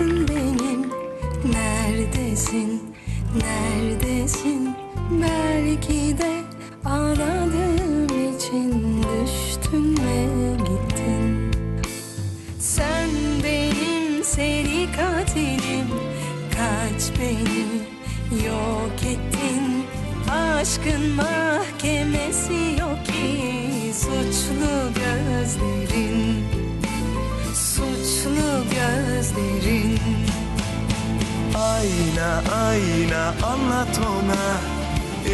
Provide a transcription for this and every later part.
misin benim? Neredesin? Neredesin? Belki de aradığım için düştün ve gittin. Sen benim seri katilim Kaç beni yok ettin Aşkın mahkemesi yok ki Suçlu gözlerin gözlerin. Ayna ayna anlat ona.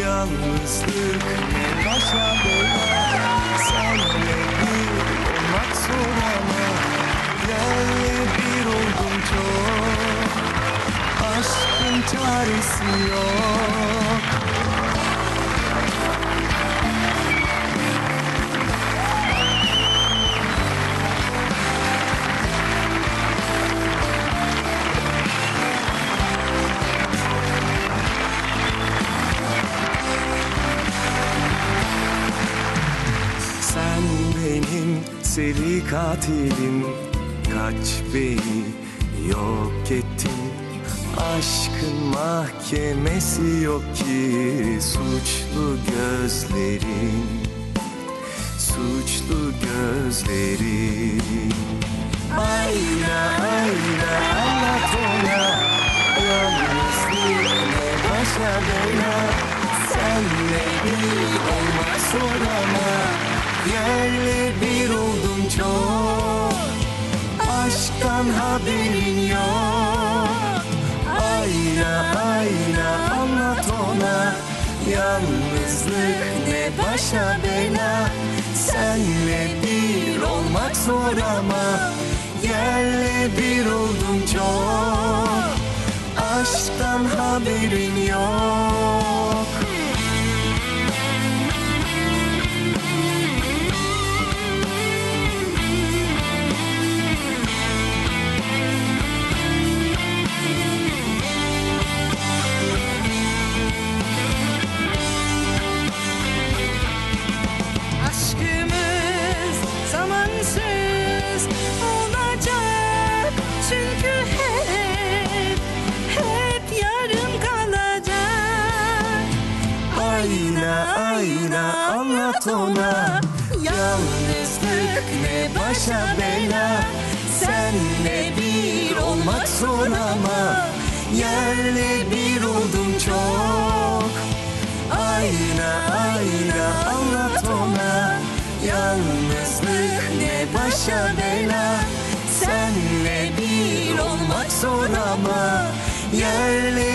Yalnızlık ne başa bela Senle bir olmak zor ama Yerle bir oldum çok. Aşkın çaresi yok seri katilim. Kaç beni yok ettin. Aşkın mahkemesi yok ki. Suçlu gözlerin Suçlu gözlerin. Ayna ayna anlat ona. Yalnızlık ne başa bela Senle bir olmak zor ama Yerle bir Yalnızlık ne başa bela. Senle bir olmak zor ama Yerle bir oldum çok. Aşktan haberin yok Ayna ayna anlat ona. Yalnızlık ne başa bela. Senle bir olmak zor ama Yerle bir oldum çok. Ayna ayna anlat ona. Yalnızlık ne başa bela. Senle bir olmak zor ama Yerle